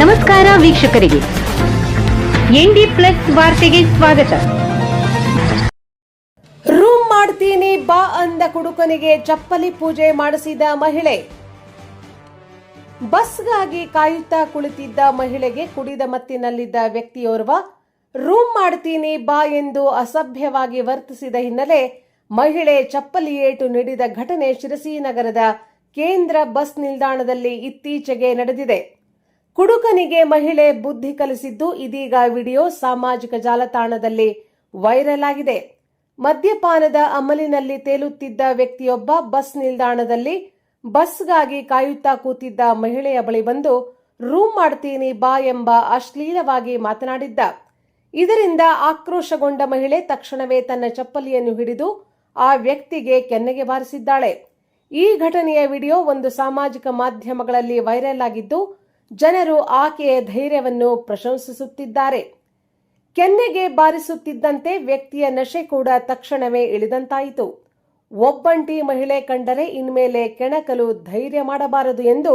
ನಮಸ್ಕಾರ ವೀಕ್ಷಕರಿಗೆ. ND plus ವಾರ್ತೆಗೆ ಸ್ವಾಗತ. ರೂಮ್ ಮಾಡ್ತೀನಿ, ಬಾ ಅಂದ ಕುಡುಕನಿಗೆ ಚಪ್ಪಲಿ ಪೂಜೆ ಮಾಡಿಸಿದ ಮಹಿಳೆ. ಬಸ್ಗಾಗಿ ಕಾಯುತ್ತಾ ಕುಳಿತಿದ್ದ ಮಹಿಳೆಗೆ ಕುಡಿದ ಮತ್ತಿನಲ್ಲಿದ್ದ ವ್ಯಕ್ತಿಯೋರ್ವ ರೂಮ್ ಮಾಡ್ತೀನಿ, ಬಾ ಎಂದು ಅಸಭ್ಯವಾಗಿ ವರ್ತಿಸಿದ ಹಿನ್ನೆಲೆ ಮಹಿಳೆ ಚಪ್ಪಲಿ ಏಟು ನೀಡಿದ ಘಟನೆ ಶಿರಸಿ ನಗರದ ಕೇಂದ್ರ ಬಸ್ ನಿಲ್ದಾಣದಲ್ಲಿ ಇತ್ತೀಚೆಗೆ ನಡೆದಿದೆ. ಕುಡುಕನಿಗೆ ಮಹಿಳೆ ಬುದ್ಧಿ ಕಲಿಸಿದ್ದು ಇದೀಗ ವಿಡಿಯೋ ಸಾಮಾಜಿಕ ಜಾಲತಾಣದಲ್ಲಿ ವೈರಲ್ ಆಗಿದೆ. ಮದ್ಯಪಾನದ ಅಮಲಿನಲ್ಲಿ ತೇಲುತ್ತಿದ್ದ ವ್ಯಕ್ತಿಯೊಬ್ಬ ಬಸ್ ನಿಲ್ದಾಣದಲ್ಲಿ ಬಸ್ಗಾಗಿ ಕಾಯುತ್ತಾ ಕೂತಿದ್ದ ಮಹಿಳೆಯ ಬಳಿ ಬಂದು, ರೂಮ್ ಮಾಡ್ತೀನಿ ಬಾ ಎಂಬ ಅಶ್ಲೀಲವಾಗಿ ಮಾತನಾಡಿದ್ದ. ಇದರಿಂದ ಆಕ್ರೋಶಗೊಂಡ ಮಹಿಳೆ ತಕ್ಷಣವೇ ತನ್ನ ಚಪ್ಪಲಿಯನ್ನು ಹಿಡಿದು ಆ ವ್ಯಕ್ತಿಗೆ ಕೆನ್ನೆಗೆ ಬಾರಿಸಿದ್ದಾಳೆ. ಈ ಘಟನೆಯ ವಿಡಿಯೋ ಒಂದು ಸಾಮಾಜಿಕ ಮಾಧ್ಯಮಗಳಲ್ಲಿ ವೈರಲ್ ಆಗಿದ್ದು, ಜನರು ಆಕೆಯ ಧೈರ್ಯವನ್ನು ಪ್ರಶಂಸಿಸುತ್ತಿದ್ದಾರೆ. ಕೆನ್ನೆಗೆ ಬಾರಿಸುತ್ತಿದ್ದಂತೆ ವ್ಯಕ್ತಿಯ ನಶೆ ಕೂಡ ತಕ್ಷಣವೇ ಇಳಿದಂತಾಯಿತು. ಒಬ್ಬಂಟಿ ಮಹಿಳೆ ಕಂಡರೆ ಇನ್ಮೇಲೆ ಕೆಣಕಲು ಧೈರ್ಯ ಮಾಡಬಾರದು ಎಂದು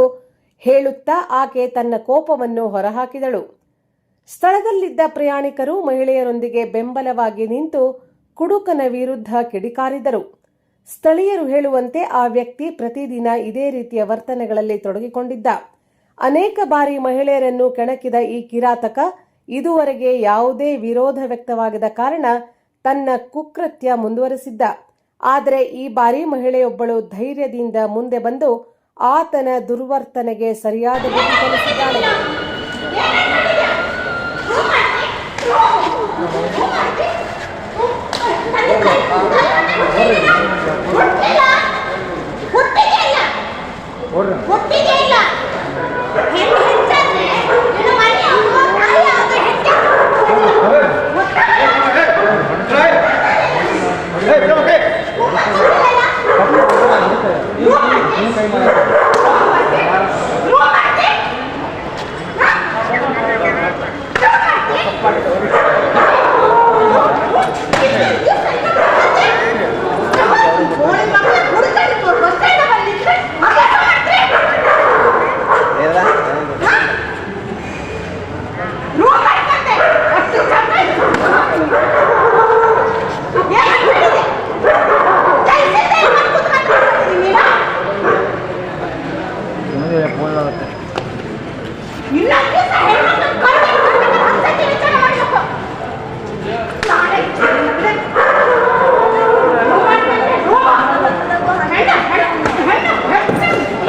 ಹೇಳುತ್ತಾ ಆಕೆ ತನ್ನ ಕೋಪವನ್ನು ಹೊರಹಾಕಿದಳು. ಸ್ಥಳದಲ್ಲಿದ್ದ ಪ್ರಯಾಣಿಕರು ಮಹಿಳೆಯರೊಂದಿಗೆ ಬೆಂಬಲವಾಗಿ ನಿಂತು ಕುಡುಕನ ವಿರುದ್ಧ ಕಿಡಿಕಾರಿದರು. ಸ್ಥಳೀಯರು ಹೇಳುವಂತೆ ಆ ವ್ಯಕ್ತಿ ಪ್ರತಿದಿನ ಇದೇ ರೀತಿಯ ವರ್ತನೆಗಳಲ್ಲಿ ತೊಡಗಿಕೊಂಡಿದ್ದ ಅನೇಕ ಬಾರಿ ಮಹಿಳೆಯರನ್ನು ಕೆಣಕಿದ ಈ ಕಿರಾತಕ ಇದುವರೆಗೆ ಯಾವುದೇ ವಿರೋಧ ವ್ಯಕ್ತವಾಗದ ಕಾರಣ ತನ್ನ ಕುಕೃತ್ಯ ಮುಂದುವರೆಸಿದ್ದ ಆದರೆ ಈ ಬಾರಿ ಮಹಿಳೆಯೊಬ್ಬಳು ಧೈರ್ಯದಿಂದ ಮುಂದೆ ಬಂದು ಆತನ ದುರ್ವರ್ತನೆಗೆ ಸರಿಯಾದ ಕಲಿಸಿದ್ದಾಳೆ ಒಪ್ಪಿಗೆ ಇಲ್ಲ ಹೆಣ್ಣು ಹೆಚ್ಚಂದ್ರೆ ಇನ್ನು ಮನೆ ಅವ್ವ ತಾಯಿ ಅವ್ವ ಹೆಚ್ಚ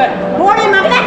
Morning, my